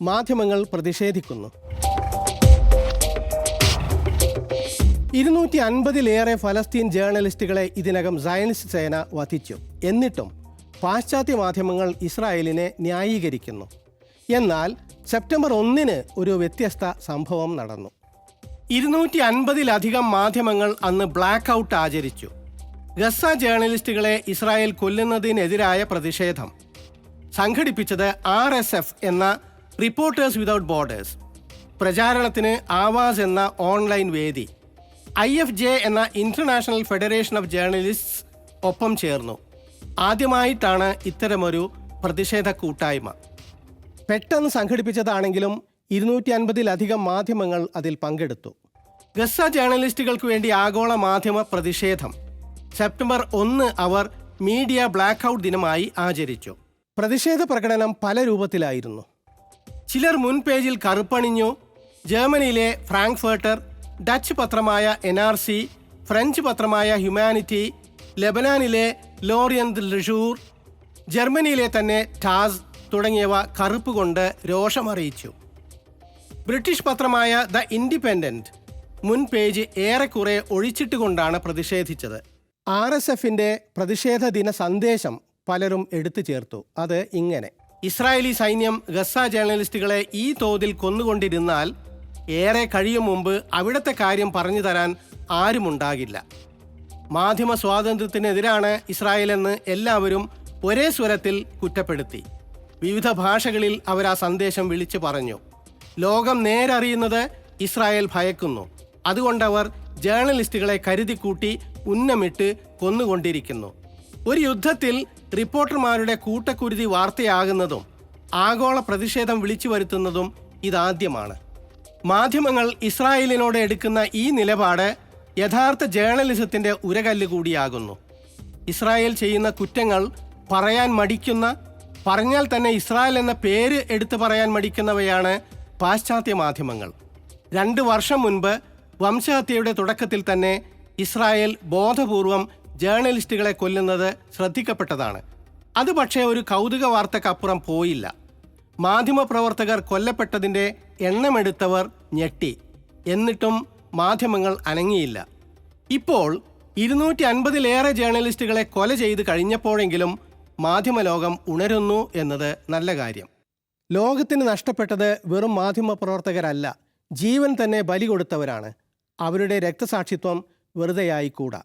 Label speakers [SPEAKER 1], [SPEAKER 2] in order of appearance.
[SPEAKER 1] മാധ്യമങ്ങൾ പ്രതിഷേധിക്കുന്നു. ഇരുന്നൂറ്റി അൻപതിലേറെ ഫലസ്തീൻ ജേർണലിസ്റ്റുകളെ ഇതിനകം സയനിസ്റ്റ് സേന വധിച്ചു. എന്നിട്ടും പാശ്ചാത്യ മാധ്യമങ്ങൾ ഇസ്രായേലിനെ ന്യായീകരിക്കുന്നു. എന്നാൽ സെപ്റ്റംബർ ഒന്നിന് ഒരു വ്യത്യസ്ത സംഭവം നടന്നു. ഇരുന്നൂറ്റി അൻപതിലധികം മാധ്യമങ്ങൾ അന്ന് ബ്ലാക്ക് ഔട്ട് ആചരിച്ചു. ഗസ ജേർണലിസ്റ്റുകളെ ഇസ്രായേൽ കൊല്ലുന്നതിനെതിരായ പ്രതിഷേധം. സംഘടിപ്പിച്ചത് ആർ എന്ന റിപ്പോർട്ടേഴ്സ് വിതൗട്ട് ബോർഡേഴ്സ് പ്രചാരണത്തിന് ആവാസ് എന്ന ഓൺലൈൻ വേദി. ഐ എഫ് ജെ എന്ന ഇന്റർനാഷണൽ ഫെഡറേഷൻ ഓഫ് ജേർണലിസ്റ്റ്സ് ഒപ്പം ചേർന്നു. ആദ്യമായിട്ടാണ് ഇത്തരമൊരു പ്രതിഷേധ കൂട്ടായ്മ. പെട്ടെന്ന് സംഘടിപ്പിച്ചതാണെങ്കിലും ഇരുന്നൂറ്റി അൻപതിലധികം മാധ്യമങ്ങൾ അതിൽ പങ്കെടുത്തു. ഗസ ജേർണലിസ്റ്റുകൾക്ക് വേണ്ടി ആഗോള മാധ്യമ പ്രതിഷേധം. സെപ്റ്റംബർ ഒന്ന് അവർ മീഡിയ ബ്ലാക്ക് ഔട്ട് ദിനമായി ആചരിച്ചു. പ്രതിഷേധ പ്രകടനം പല രൂപത്തിലായിരുന്നു. ചിലർ മുൻ പേജിൽ കറുപ്പണിഞ്ഞു. ജർമ്മനിയിലെ ഫ്രാങ്ക്ഫർട്ടർ ഡച്ച് പത്രമായ എൻ ആർ സി ഫ്രഞ്ച് പത്രമായ ഹ്യൂമാനിറ്റി ലെബനാനിലെ ലോറിയന്ത് ലഷൂർ ജർമ്മനിയിലെ തന്നെ ടാസ് തുടങ്ങിയവ കറുപ്പ് കൊണ്ട് രോഷമറിയിച്ചു. ബ്രിട്ടീഷ് പത്രമായ ദ ഇൻഡിപെൻഡന്റ് മുൻ പേജ് ഏറെക്കുറെ ഒഴിച്ചിട്ടുകൊണ്ടാണ് പ്രതിഷേധിച്ചത്. ആർ എസ് എഫിന്റെ പ്രതിഷേധ ദിന സന്ദേശം പലരും എടുത്തു ചേർത്തു. അത് ഇങ്ങനെ. ഇസ്രായേലി സൈന്യം ഗസ ജേർണലിസ്റ്റുകളെ ഈ തോതിൽ കൊന്നുകൊണ്ടിരുന്നാൽ ഏറെ കഴിയും മുമ്പ് അവിടുത്തെ കാര്യം പറഞ്ഞു തരാൻ ആരുമുണ്ടാകില്ല. മാധ്യമ സ്വാതന്ത്ര്യത്തിനെതിരാണ് ഇസ്രായേലെന്ന് എല്ലാവരും ഒരേ സ്വരത്തിൽ കുറ്റപ്പെടുത്തി. വിവിധ ഭാഷകളിൽ അവർ ആ സന്ദേശം വിളിച്ചു പറഞ്ഞു. ലോകം നേരറിയുന്നത് ഇസ്രായേൽ ഭയക്കുന്നു. അതുകൊണ്ടവർ ജേർണലിസ്റ്റുകളെ കരുതിക്കൂട്ടി ഉന്നമിട്ട് കൊന്നുകൊണ്ടിരിക്കുന്നു. ഒരു യുദ്ധത്തിൽ റിപ്പോർട്ടർമാരുടെ കൂട്ടക്കുരുതി വാർത്തയാകുന്നതും ആഗോള പ്രതിഷേധം വിളിച്ചു വരുത്തുന്നതും ഇതാദ്യമാണ്. മാധ്യമങ്ങൾ ഇസ്രായേലിനോട് എടുക്കുന്ന ഈ നിലപാട് യഥാർത്ഥ ജേർണലിസത്തിന്റെ ഉരകല്ല് കൂടിയാകുന്നു. ഇസ്രായേൽ ചെയ്യുന്ന കുറ്റങ്ങൾ പറയാൻ മടിക്കുന്ന പറഞ്ഞാൽ തന്നെ ഇസ്രായേൽ എന്ന പേര് എടുത്തു പറയാൻ മടിക്കുന്നവയാണ് പാശ്ചാത്യ മാധ്യമങ്ങൾ. രണ്ട് വർഷം മുൻപ് വംശഹത്യയുടെ തുടക്കത്തിൽ തന്നെ ഇസ്രായേൽ ബോധപൂർവം ജേർണലിസ്റ്റുകളെ കൊല്ലുന്നത് ശ്രദ്ധിക്കപ്പെട്ടതാണ്. അത് പക്ഷേ ഒരു കൗതുക വാർത്തക്കപ്പുറം പോയില്ല. മാധ്യമപ്രവർത്തകർ കൊല്ലപ്പെട്ടതിന്റെ എണ്ണമെടുത്തവർ ഞെട്ടി. എന്നിട്ടും മാധ്യമങ്ങൾ അനങ്ങിയില്ല. ഇപ്പോൾ ഇരുന്നൂറ്റി അൻപതിലേറെ ജേർണലിസ്റ്റുകളെ കൊല ചെയ്ത് കഴിഞ്ഞപ്പോഴെങ്കിലും മാധ്യമലോകം ഉണരുന്നു എന്നത് നല്ല കാര്യം. ലോകത്തിന് നഷ്ടപ്പെട്ടത് വെറും മാധ്യമപ്രവർത്തകരല്ല ജീവൻ തന്നെ ബലി കൊടുത്തവരാണ്. അവരുടെ രക്തസാക്ഷിത്വം വെറുതെയായിക്കൂടാ.